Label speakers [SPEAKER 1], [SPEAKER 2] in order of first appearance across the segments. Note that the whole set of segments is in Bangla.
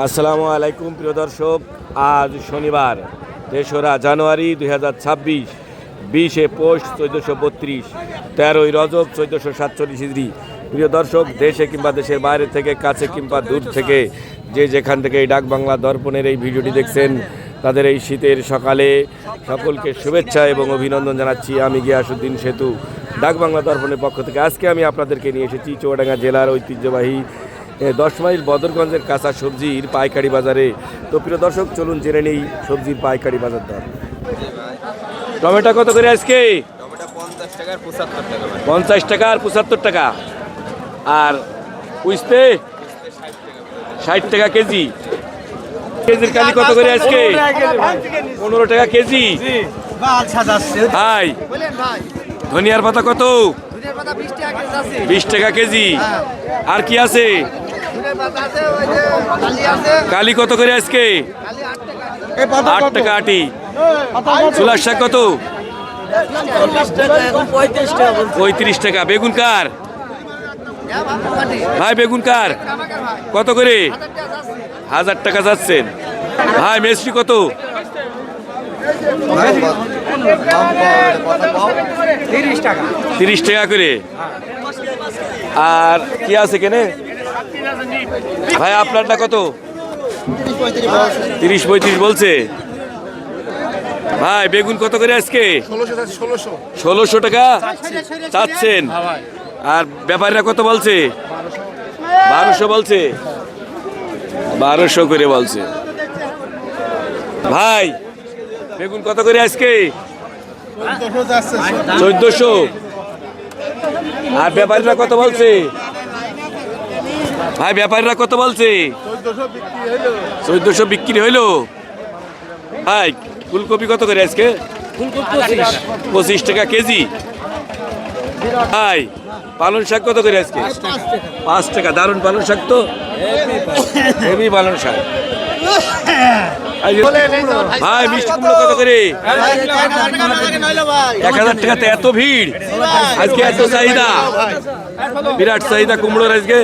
[SPEAKER 1] আসসালামু আলাইকুম, প্রিয় দর্শক। আজ শনিবার, তেসরা জানুয়ারি দুই হাজার ছাব্বিশ, বিশে পৌষ চোদ্দোশো বত্রিশ, তেরোই রজব চোদ্দোশো সাতচল্লিশ ইদ্রি প্রিয় দর্শক, দেশে কিংবা দেশের বাইরে থেকে, কাছে কিংবা দূর থেকে, যে যেখান থেকে এই ডাক বাংলা দর্পণের এই ভিডিওটি দেখছেন, তাদের এই শীতের সকালে সকলকে শুভেচ্ছা এবং অভিনন্দন জানাচ্ছি। আমি গিয়াসুদ্দিন সেতু, ডাক বাংলা দর্পণের পক্ষ থেকে। আজকে আমি আপনাদেরকে নিয়ে এসেছি চুয়াডাঙ্গা জেলার ঐতিহ্যবাহী দশ মাইল বদরগঞ্জের কাঁচা সবজির পাইকারি বাজারে। তো প্রিয় দর্শক চলুন জেনে নেই সবজির পাইকারি বাজার দর। টমেটো কত করে আজকে?
[SPEAKER 2] পঞ্চাশ টাকা
[SPEAKER 1] আর পঁচাত্তর টাকা আর উইস্তে ষাট টাকা কেজি। কেজির কালি কত করে আজকে? পনেরো টাকা কেজি। হাই ধনিয়ার পাতা কত? বিশ টাকা কেজি। আর কি আছে? কালি কত করে আজকে? আট টাকা আটি। চুলার শাক কত? পঁয়ত্রিশ টাকা। বেগুন কার? ভাই, বেগুন কার? কত করে? হাজার টাকা যাচ্ছেন ভাই মেসরি কত? তিরিশ টাকা। করে। আর কি আছে কেনে ভাই আপনারটা কত? তিরিশ পঁয়ত্রিশ বলছে। ভাই, বেগুন কত করে আজকে? ষোলোশো টাকা? চাচ্ছেন। আর ব্যাপারীরা কত বলছে? বারোশো বলছে। বারোশো করে বলছে। ভাই, বেগুন কত করে আজকে? চোদ্দশো। আর ব্যাপারীরা কত বলছে? ভাই, ব্যাপারীরা কত বলছে? চোদ্দশো বিক্রি হইল। ভাই, ফুলকপি কত করে আজকে? পঁচিশ টাকা কেজি। ভাই পালন শাক কত করে আজকে? পাঁচ টাকা, দারুণ পালন শাক তো। হেভি পালন শাক। ভাই, মিষ্টি কুমড়ো কত করে? এক হাজার টাকাতে এত ভিড়। আজকে এত চাহিদা। বিরাট চাহিদা কুমড়োর আজকে।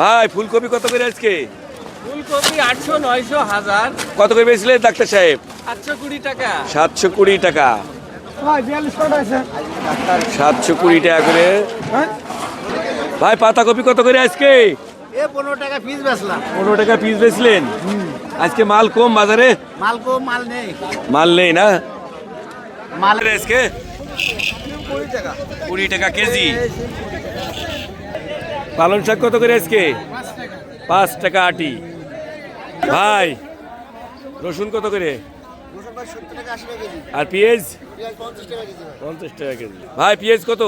[SPEAKER 1] ভাই ফুলকপি কত করে আজকে?
[SPEAKER 3] ফুলকপি আটশো নয়শো হাজার।
[SPEAKER 1] কত করে বেচলেন ডাক্তার সাহেব?
[SPEAKER 3] আটশো কুড়ি টাকা।
[SPEAKER 1] সাতশো কুড়ি টাকা। সাতশো কুড়ি টাকা করে। ভাই পাতাকপি কত করে আজকে?
[SPEAKER 4] পনেরো টাকা পিস বেচলাম।
[SPEAKER 1] পনেরো টাকা পিস বেচলেন? আজকে মাল কম বাজারে?
[SPEAKER 4] মাল কম মাল নেই।
[SPEAKER 1] মাল নেই না?
[SPEAKER 4] মাল
[SPEAKER 1] আজকে? কুড়ি টাকা। কুড়ি টাকা কেজি। পালন শাক কত করে আজকে? পাঁচ টাকা আটি। ভাই, রসুন কত করে? আর পেঁয়াজ? পঞ্চাশ টাকা কেজি। ভাই, পেঁয়াজ কত?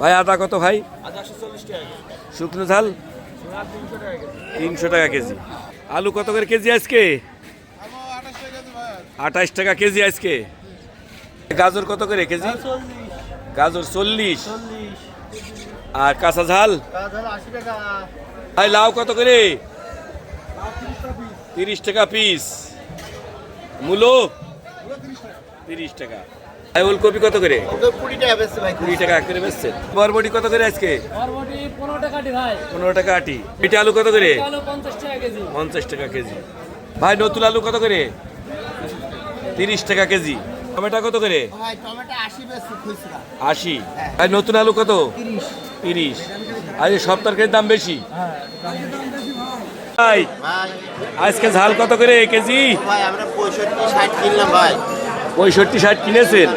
[SPEAKER 1] ভাই, আদা কত ভাই? শুকনো ঝাল? তিনশো টাকা কেজি। আলু কত করে কেজি আজকে? আঠাশ টাকা কেজি আজকে। গাজর কত করে কেজি? গাজর চল্লিশ। আর কাঁচা ঝাল? ভাই লাউ কত করে? তিরিশ টাকা পিস মূলো? তিরিশ টাকা। ভাই ওলকপি কত করে?
[SPEAKER 4] কুড়ি টাকা বেচছে ভাই।
[SPEAKER 1] কুড়ি টাকা করে বেচছেন বরবটি কত করে আজকে?
[SPEAKER 3] পনেরো
[SPEAKER 1] টাকা আটি পিঠে আলু কত করে?
[SPEAKER 3] পঞ্চাশ টাকা কেজি।
[SPEAKER 1] পঞ্চাশ টাকা কেজি। ভাই নতুন আলু কত করে? তিরিশ টাকা কেজি। টমেটো কত করে?
[SPEAKER 4] টমেটো আশি
[SPEAKER 1] আশি? আর নতুন আলু কত? তিরিশ। আর এই সব তরকারির দাম বেশি?
[SPEAKER 4] ভাই
[SPEAKER 1] আজকে ঝাল কত করে? কেজি?
[SPEAKER 4] ভাই আমরা পঁয়ষট্টি ষাট কিনলাম ভাই।
[SPEAKER 1] পঁয়ষট্টি ষাট কিনেছেন?